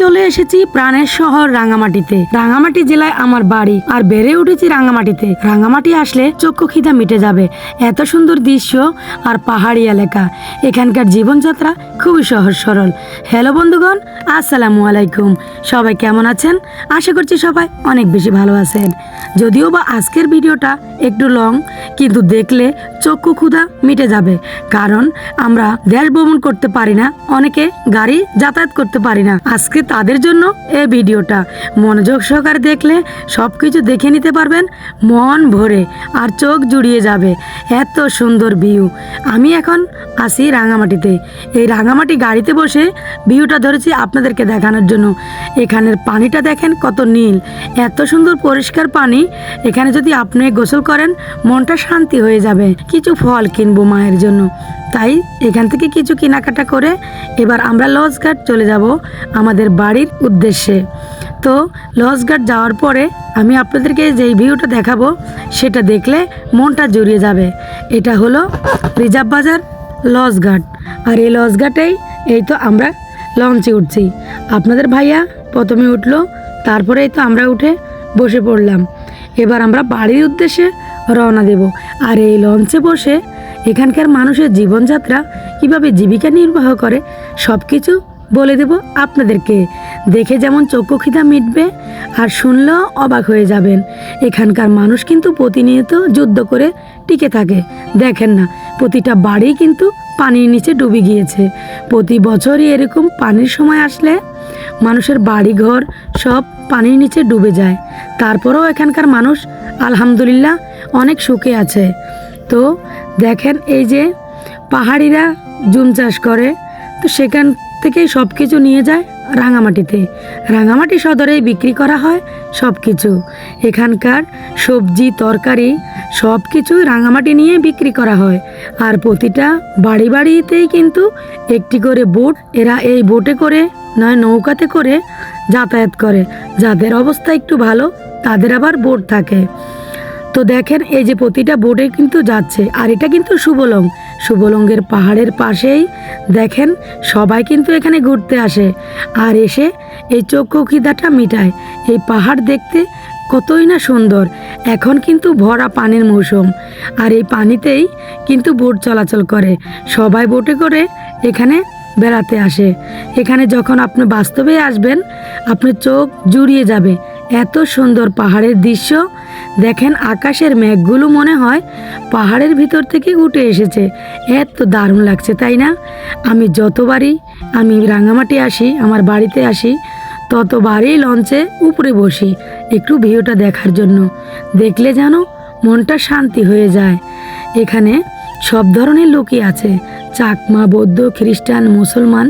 চলে এসেছি প্রাণের শহর রাঙামাটিতে। রাঙামাটি জেলায় আমার বাড়ি, আর বেড়ে উঠেছি রাঙামাটিতে। রাঙামাটি আসলে চক্ষু খিদা মিটে যাবে। এত সুন্দর দৃশ্য আর পাহাড়ি এলাকা। এখানকার জীবনযাত্রা খুবই সহজ সরল। হ্যালো বন্ধুগণ, আসসালামু আলাইকুম। সবাই কেমন আছেন? আশা করছি সবাই অনেক বেশি ভালো আছেন। যদিও বা আজকের ভিডিওটা একটু লং, কিন্তু দেখলে চক্ষু ক্ষুধা মিটে যাবে। কারণ আমরা দেশ ভ্রমণ করতে পারি না, অনেকে গাড়ি যাতায়াত করতে পারি না। আজকে তাদের জন্য এই ভিডিওটা। মনোযোগ সহকারে দেখলে সব কিছু দেখে নিতে পারবেন, মন ভরে আর চোখ জুড়িয়ে যাবে। এত সুন্দর ভিউ। আমি এখন আসি রাঙামাটিতে। এই রাঙামাটি গাড়িতে বসে ভিউটা ধরেছি আপনাদেরকে দেখানোর জন্য। এখানের পানিটা দেখেন কত নীল। এত সুন্দর পরিষ্কার পানি। এখানে যদি আপনি গোসল করেন, মনটা শান্তি হয়ে যাবে। কিছু ফল কিনবো মায়ের জন্য। তাই এখান থেকে কিছু কেনাকাটা করে এবার আমরা লজ ঘাট চলে যাব আমাদের বাড়ির উদ্দেশ্যে। তো লজ ঘাট যাওয়ার পরে আমি আপনাদেরকে যেই ভিউটা দেখাবো, সেটা দেখলে মনটা জড়িয়ে যাবে। এটা হলো রিজার্ভ বাজার লজ ঘাট। আর এই লজ ঘাটেই এই তো আমরা লঞ্চে উঠছি। আপনাদের ভাইয়া প্রথমে উঠল, তারপরেই তো আমরা উঠে বসে পড়লাম। এবার আমরা বাড়ির উদ্দেশ্যে রওনা দেব। আর এই লঞ্চে বসে এখানকার মানুষের জীবনযাত্রা কীভাবে জীবিকা নির্বাহ করে সব কিছু বলে দেব আপনাদেরকে। দেখে যেমন চক্ষু খিদা মিটবে আর শুনলেও অবাক হয়ে যাবেন। এখানকার মানুষ কিন্তু প্রতিনিয়ত যুদ্ধ করে টিকে থাকে। দেখেন না, প্রতিটা বাড়ি কিন্তু পানির নিচে ডুবে গিয়েছে। প্রতি বছরই এরকম পানির সময় আসলে মানুষের বাড়িঘর সব পানির নিচে ডুবে যায়। তারপরেও এখানকার মানুষ আলহামদুলিল্লাহ অনেক সুখে আছে। তো দেখেন এই যে পাহাড়িরা জুম চাষ করে, তো সেখান থেকেই সব কিছু নিয়ে যায় রাঙামাটিতে। রাঙামাটি সদরেই বিক্রি করা হয় সব কিছু এখানকার সবজি, তরকারি সব কিছুই রাঙামাটি নিয়ে বিক্রি করা হয়। আর প্রতিটা বাড়ি বাড়িতেই কিন্তু একটি করে বোট, এরা এই বোটে করে, নয় নৌকাতে করে যাতায়াত করে। যাদের অবস্থা একটু ভালো, তাদের আবার বোট থাকে। তো দেখেন, এই যে প্রতিটা বোটে কিন্তু যাচ্ছে। আর এটা কিন্তু শুভলং। শুভলঙ্গের পাহাড়ের পাশেই, দেখেন, সবাই কিন্তু এখানে ঘুরতে আসে। আর এসে এই চক্ষু খিদাটা মিটায়। এই পাহাড় দেখতে কতই না সুন্দর। এখন কিন্তু ভরা পানির মৌসুম। আর এই পানিতেই কিন্তু বোট চলাচল করে। সবাই বোটে করে এখানে বেড়াতে আসে। এখানে যখন আপনি বাস্তবে আসবেন, আপনার চোখ জুড়িয়ে যাবে। এত সুন্দর পাহাড়ের দৃশ্য। দেখেন আকাশের মেঘগুলো মনে হয় পাহাড়ের ভিতর থেকে উঠে এসেছে। এত দারুণ লাগছে, তাই না? আমি যতবারই আমি রাঙামাটি আসি, আমার বাড়িতে আসি, ততবারই লঞ্চে উপরে বসি, একটু ভিউটা দেখার জন্য। দেখলে যেন মনটা শান্তি হয়ে যায়। এখানে সব ধরনের লোকই আছে, চাকমা, বৌদ্ধ, খ্রিস্টান, মুসলমান,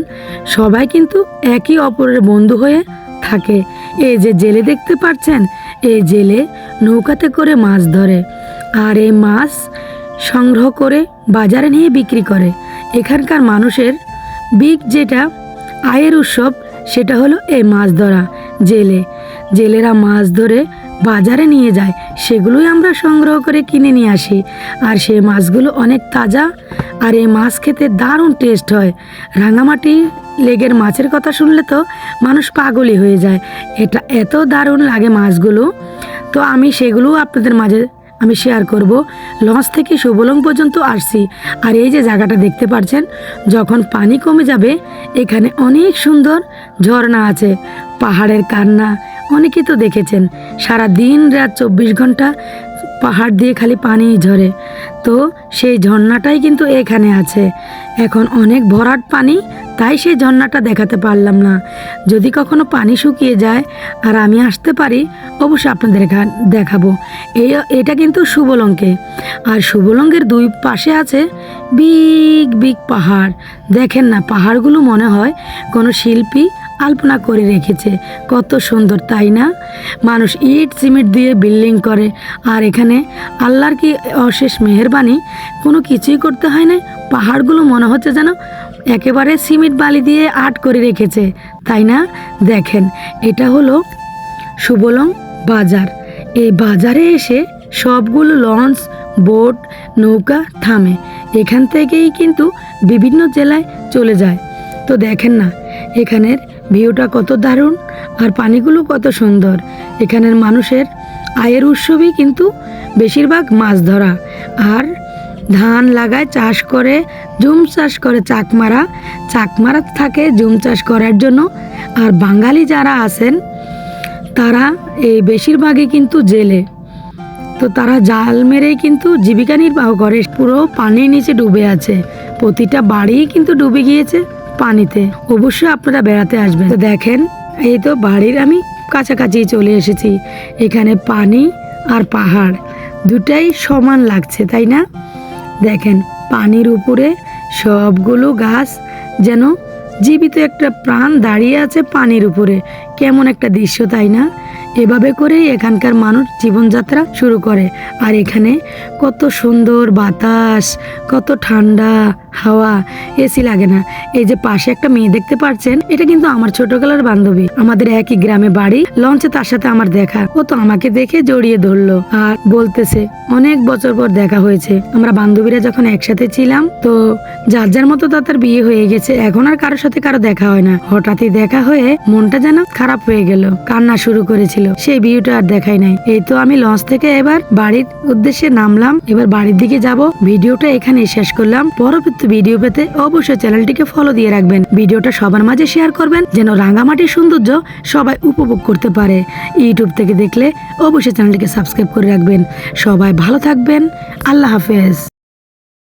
সবাই কিন্তু একই অপরের বন্ধু হয়ে থাকে। এই যে জেলে দেখতে পাচ্ছেন এই জেলে নৌকাতে করে মাছ ধরে আর এই মাছ সংগ্রহ করে বাজারে নিয়ে বিক্রি করে। এখানকার মানুষের বিগ যেটা, আয়ের উৎসব, সেটা হলো এই মাছ ধরা জেলে। জেলেরা মাছ ধরে বাজারে নিয়ে যায়, সেগুলোই আমরা সংগ্রহ করে কিনে নিয়ে আসি। আর সেই মাছগুলো অনেক তাজা আর এই মাছ খেতে দারুণ টেস্ট হয়। রাঙামাটি লেগের মাছের কথা শুনলে তো মানুষ পাগলই হয়ে যায়। এটা এত দারুণ লাগে মাছগুলো। তো আমি সেগুলোও আপনাদের মাঝে আমি শেয়ার করব। লঞ্চ থেকে সুবলং পর্যন্ত আসছি। আর এই যে জায়গাটা দেখতে পাচ্ছেন যখন পানি কমে যাবে, এখানে অনেক সুন্দর ঝর্ণা আছে। পাহাড়ের কান্না অনেকেই তো দেখেছেন সারা দিন রাত চব্বিশ ঘণ্টা পাহাড় দিয়ে খালি পানি ঝরে। তো সেই ঝর্ণাটাই কিন্তু এখানে আছে। এখন অনেক ভরাট পানি, তাই সেই ঝর্ণাটা দেখাতে পারলাম না। যদি কখনো পানি শুকিয়ে যায় আর আমি আসতে পারি, অবশ্যই আপনাদের দেখাবো। এই, এটা কিন্তু শুভলঙ্কে। আর শুভলঙ্গের দুই পাশে আছে বিগ বিগ পাহাড়। দেখেন না, পাহাড়গুলো মনে হয় কোনো শিল্পী আলপনা করে রেখেছে। কত সুন্দর, তাই না? মানুষ ইট, সিমেন্ট দিয়ে বিল্ডিং করে। আর এখানে আল্লাহর কি অশেষ মেহেরবানি? কোনো কিছুই করতে হয় না। পাহাড়গুলো মনে হচ্ছে যেন একেবারে সিমেন্ট বালি দিয়ে আর্ট করে রেখেছে। তাই না? দেখেন, এটা হলো সুবলং বাজার। এই বাজারে এসে সবগুলো লঞ্চ, বোট, নৌকা থামে। এখান থেকেই কিন্তু বিভিন্ন জেলায় চলে যায়। তো দেখেন না, এখানের ভিউটা কত দারুণ আর পানিগুলো কত সুন্দর। এখানের মানুষের আয়ের উৎসবই কিন্তু বেশিরভাগ মাছ ধরা। আর ধান লাগায় চাষ করে, জুম চাষ করে চাকমারা। চাকমারা থাকে জুম চাষ করার জন্য। আর বাঙালি যারা আছেন, তারা এই বেশিরভাগই কিন্তু জেলে। তো তারা জাল মেরেই কিন্তু জীবিকা নির্বাহ করে। পুরো পানির নিচে ডুবে আছে। প্রতিটা বাড়ি কিন্তু ডুবে গিয়েছে। পানিতে। অবশ্যই আপনারা বেড়াতে আসবেন। তো দেখেন, এই তো বাড়ির আমি কাছাকাছি চলে এসেছি। এখানে পানি আর পাহাড় দুটাই সমান লাগছে, তাই না? দেখেন, পানির উপরে সবগুলো গাছ যেন জীবিত একটা প্রাণ দাঁড়িয়ে আছে পানির উপরে। কেমন একটা দৃশ্য, তাই না? এভাবে করেই এখানকার মানুষ জীবনযাত্রা শুরু করে। আর এখানে কত সুন্দর বাতাস, কত ঠান্ডা হাওয়া এসি লাগে না। এই যে পাশে একটা মেয়ে দেখতে পাচ্ছেন এটা কিন্তু আমার ছোটবেলার বান্ধবী। আমাদের একই গ্রামে বাড়ি, লঞ্চে তার সাথে আমার দেখা। ও তো আমাকে দেখে জড়িয়ে ধরলো আর বলতেছে, অনেক বছর পর দেখা হয়েছে। আমরা বান্ধবীরা যখন একসাথে ছিলাম, তো যার যার মতো তার বিয়ে হয়ে গেছে। এখন আর কারোর সাথে কারও দেখা হয় না। হঠাৎই দেখা হয়ে মনটা যেন খারাপ হয়ে গেল। কান্না শুরু করেছিল। সেই ভিউটা আর দেখাই নাই। এই তো আমি লঞ্চ থেকে এবার বাড়ির উদ্দেশ্যে নামলাম। এবার বাড়ির দিকে যাব। ভিডিওটা এখানে শেষ করলাম। পরবর্তী ভিডিও পেতে অবশ্যই চ্যানেলটিকে ফলো দিয়ে রাখবেন। ভিডিওটা সবার মাঝে শেয়ার করবেন, যেন রাঙামাটির সৌন্দর্য সবাই উপভোগ করতে পারে। ইউটিউব থেকে দেখলে অবশ্যই চ্যানেলটিকে সাবস্ক্রাইব করে রাখবেন। সবাই ভালো থাকবেন। আল্লাহ হাফেজ।